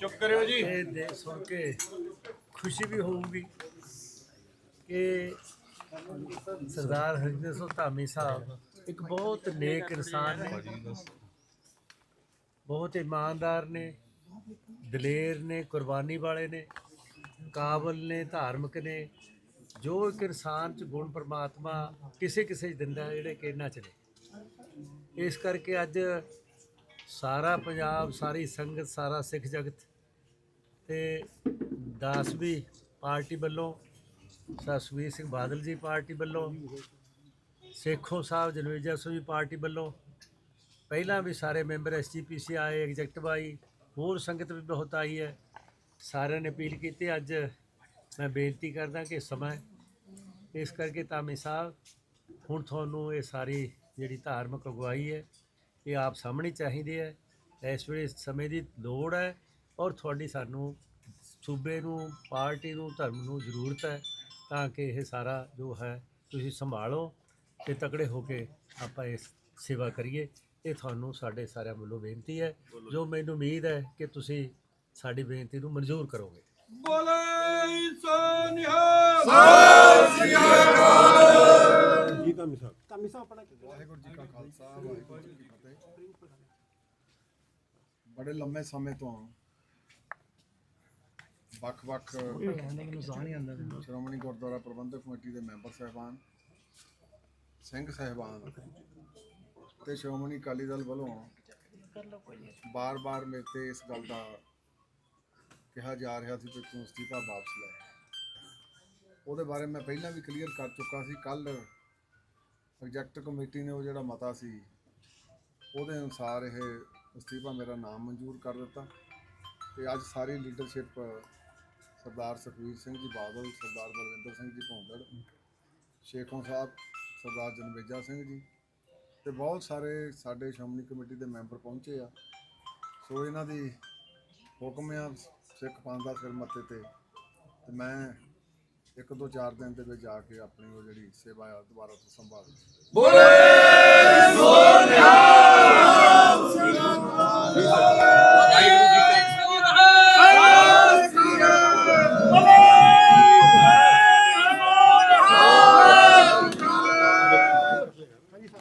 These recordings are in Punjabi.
ਚੁੱਪ ਕਰਿਓ ਜੀ। ਇਹ ਦੇ ਸੁਣ ਕੇ ਖੁਸ਼ੀ ਵੀ ਹੋਊਗੀ ਕਿ ਸਰਦਾਰ ਹਰਿੰਦਰ ਸਿੰਘ ਧਾਮੀ ਸਾਹਿਬ ਇੱਕ ਬਹੁਤ ਨੇਕ ਇਨਸਾਨ ਨੇ, ਬਹੁਤ ਇਮਾਨਦਾਰ ਨੇ, ਦਲੇਰ ਨੇ, ਕੁਰਬਾਨੀ ਵਾਲੇ ਨੇ, ਕਾਬਲ ਨੇ, ਧਾਰਮਿਕ ਨੇ, ਜੋ ਇੱਕ ਇਨਸਾਨ ਚ ਗੁਣ ਪ੍ਰਮਾਤਮਾ ਕਿਸੇ ਕਿਸੇ 'ਚ ਦਿੰਦਾ ਜਿਹੜੇ ਕਿ ਇਹਨਾਂ ਚ ਨੇ। ਇਸ ਕਰਕੇ ਅੱਜ ਸਾਰਾ ਪੰਜਾਬ, ਸਾਰੀ ਸੰਗਤ, ਸਾਰਾ ਸਿੱਖ ਜਗਤ ਤੇ ਦਾਸਵੀ ਪਾਰਟੀ ਵੱਲੋਂ ਸਸਵੀਰ ਸਿੰਘ ਬਾਦਲ ਜੀ ਪਾਰਟੀ ਵੱਲੋਂ, ਸੇਖੋਂ ਸਾਹਿਬ ਜਨਵੇਜਾ ਸਿੰਘ ਪਾਰਟੀ ਵੱਲੋਂ, ਪਹਿਲਾਂ ਵੀ ਸਾਰੇ ਮੈਂਬਰ ਐਸਜੀਪੀਸੀ ਆਏ, ਐਗਜ਼ੈਕਟਿਵ ਆਈ, ਹੋਰ ਸੰਗਤ ਵੀ ਬਹੁਤ ਆਈ ਹੈ। ਸਾਰਿਆਂ ਨੇ ਅਪੀਲ ਕੀਤੀ, ਅੱਜ ਮੈਂ ਬੇਨਤੀ ਕਰਦਾ ਕਿ ਸਮਾਂ ਇਸ ਕਰਕੇ ਤਾਮੀ ਸਾਹਿਬ, ਹੁਣ ਤੁਹਾਨੂੰ ਇਹ ਸਾਰੀ ਜਿਹੜੀ ਧਾਰਮਿਕ ਅਗਵਾਈ ਹੈ ਇਹ ਆਪ ਸਾਹਮਣੇ ਚਾਹੀਦੀ ਹੈ ਇਸ ਵੇਲੇ ਸਮੇਂ ਦੀ ਲੋੜ ਹੈ ਔਰ ਤੁਹਾਡੀ ਸਾਨੂੰ ਸੂਬੇ ਨੂੰ ਪਾਰਟੀ ਨੂੰ ਧਰਮ ਨੂੰ ਜ਼ਰੂਰਤ ਹੈ ਤਾਂ ਕਿ ਇਹ ਸਾਰਾ ਜੋ ਹੈ ਤੁਸੀਂ ਸੰਭਾਲੋ ਤੇ ਤਕੜੇ ਹੋ ਕੇ ਆਪਾਂ ਇਸ ਸੇਵਾ ਕਰੀਏ। ਇਹ ਤੁਹਾਨੂੰ ਸਾਡੇ ਸਾਰਿਆਂ ਵੱਲੋਂ ਬੇਨਤੀ ਹੈ। ਜੋ ਮੈਨੂੰ ਉਮੀਦ ਹੈ ਕਿ ਤੁਸੀਂ ਸਾਡੀ ਬੇਨਤੀ ਨੂੰ ਮਨਜ਼ੂਰ ਕਰੋਗੇ। ਬੋਲੇ ਵਾਹਿਗੁਰੂ ਜੀ ਕਾ ਖਾਲਸਾ ਵਾਹਿਗੁਰੂ ਜੀ ਕੀ ਫਤਿਹ। ਬੜੇ ਲੰਮੇ ਸਮੇਂ ਤੋਂ ਵੱਖ-ਵੱਖ ਸ਼੍ਰੋਮਣੀ ਗੁਰਦੁਆਰਾ ਪ੍ਰਬੰਧਕ ਕਮੇਟੀ ਦੇ ਮੈਂਬਰ ਸਹਿਬਾਨ ਸਿੰਘ ਸਹਿਬਾਨ ਤੇ ਸ਼੍ਰੋਮਣੀ ਅਕਾਲੀ ਦਲ ਵੱਲੋਂ ਬਾਰ-ਬਾਰ ਮੇਰੇ ਤੇ ਇਸ ਗੱਲ ਦਾ ਕਿਹਾ ਜਾ ਰਿਹਾ ਸੀ ਕਿ ਤੂੰ ਅਸਤੀਫਾ ਵਾਪਸ ਲੈ। ਉਹਦੇ ਬਾਰੇ ਮੈਂ ਪਹਿਲਾਂ ਵੀ ਕਲੀਅਰ ਕਰ ਚੁੱਕਾ ਸੀ ਕੱਲ ਪ੍ਰੋਜੈਕਟ ਕਮੇਟੀ ਨੇ ਉਹ ਜਿਹੜਾ ਮਤਾ ਸੀ, ਉਹਦੇ ਅਨੁਸਾਰ ਇਹ ਅਸਤੀਫਾ ਮੇਰਾ ਨਾਮ ਮਨਜ਼ੂਰ ਕਰ ਦਿੱਤਾ ਤੇ ਅੱਜ ਸਾਰੀ ਲੀਡਰਸ਼ਿਪ ਸਰਦਾਰ ਸੁਖਵੀਰ ਸਿੰਘ ਜੀ ਬਾਦਲ, ਸਰਦਾਰ ਬਲਵਿੰਦਰ ਸਿੰਘ ਜੀ ਭੌਂਦੜ ਸ਼ੇਖੋਂ ਸਾਹਿਬ, ਸਰਦਾਰ ਜਨਵੇਜਾ ਸਿੰਘ ਜੀ ਤੇ ਬਹੁਤ ਸਾਰੇ ਸਾਡੇ ਸ਼੍ਰੋਮਣੀ ਕਮੇਟੀ ਦੇ ਮੈਂਬਰ ਪਹੁੰਚੇ ਆ। ਸੋ ਇਹਨਾਂ ਦੀ ਹੁਕਮ ਆ ਸਿੱਖ ਪੰਥ ਦਾ ਸਿਰ ਮੱਥੇ ਤੇ ਤੇ ਮੈਂ ਇੱਕ ਦੋ ਚਾਰ ਦਿਨ ਦੇ ਵਿੱਚ ਜਾ ਕੇ ਆਪਣੀ ਉਹ ਜਿਹੜੀ ਸੇਵਾ ਆ ਦੁਬਾਰਾ ਤੋਂ ਸੰਭਾਲ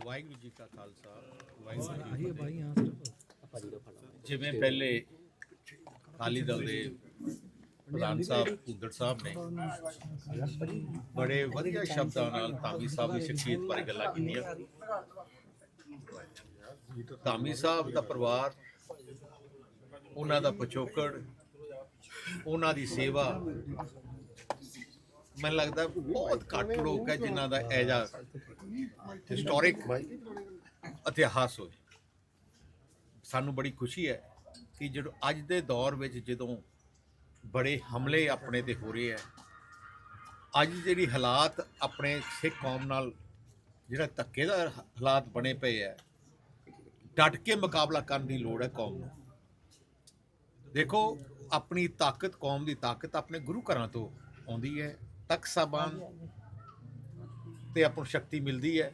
ਵਾਹਿਗੁਰੂ ਜੀ ਕਾ ਖਾਲਸਾ ਵਾਹਿਗੁਰੂ ਜੀ ਕੀ ਫਤਿਹ। ਜਿਵੇਂ ਪਹਿਲੇ ਅਕਾਲੀ ਦਲ ਦੇ ਪ੍ਰਧਾਨ ਸਾਹਿਬ ਭੁੱਦੜ ਸਾਹਿਬ ਨੇ ਬੜੇ ਵਧੀਆ ਸ਼ਬਦਾਂ ਨਾਲ ਧਾਮੀ ਸਾਹਿਬ ਦੀ ਸ਼ਖਸੀਅਤ ਬਾਰੇ ਗੱਲਾਂ ਕੀਤੀਆਂ। ਧਾਮੀ ਸਾਹਿਬ ਦਾ ਪਰਿਵਾਰ ਉਹਨਾਂ ਦਾ ਪਿਛੋਕੜ ਉਹਨਾਂ ਦੀ ਸੇਵਾ ਮੈਨੂੰ ਲੱਗਦਾ ਬਹੁਤ ਘੱਟ ਲੋਕ ਹੈ ਜਿਨ੍ਹਾਂ ਦਾ ਐਜਾ ਹਿਸਟੋਰਿਕ ਇਤਿਹਾਸ ਹੋਵੇ। ਸਾਨੂੰ ਬੜੀ ਖੁਸ਼ੀ ਹੈ ਕਿ ਜਦੋਂ ਅੱਜ ਦੇ ਦੌਰ ਵਿੱਚ ਜਦੋਂ ਬੜੇ ਹਮਲੇ ਆਪਣੇ ਤੇ ਹੋ ਰਹੇ ਹੈ ਅੱਜ ਜਿਹੜੀ ਹਾਲਾਤ ਆਪਣੇ ਸਿੱਖ ਕੌਮ ਨਾਲ, ਜਿਹੜਾ ਧੱਕੇ ਦਾ ਹਾਲਾਤ ਬਣੇ ਪਏ ਹੈ ਡਟ ਕੇ ਮੁਕਾਬਲਾ ਕਰਨ ਦੀ ਲੋੜ ਹੈ ਕੌਮ ਨੂੰ। ਦੇਖੋ, ਆਪਣੀ ਤਾਕਤ, ਕੌਮ ਦੀ ਤਾਕਤ ਆਪਣੇ ਗੁਰੂ ਘਰਾਂ ਤੋਂ ਆਉਂਦੀ ਹੈ। ਤਖਤ ਸਾਹਿਬਾਨ ਤੇ ਆਪਾਂ ਸ਼ਕਤੀ ਮਿਲਦੀ ਹੈ।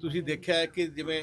ਤੁਸੀਂ ਦੇਖਿਆ ਹੈ ਕਿ ਜਿਵੇਂ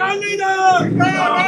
ਅਕਾਲੀ ਦਲ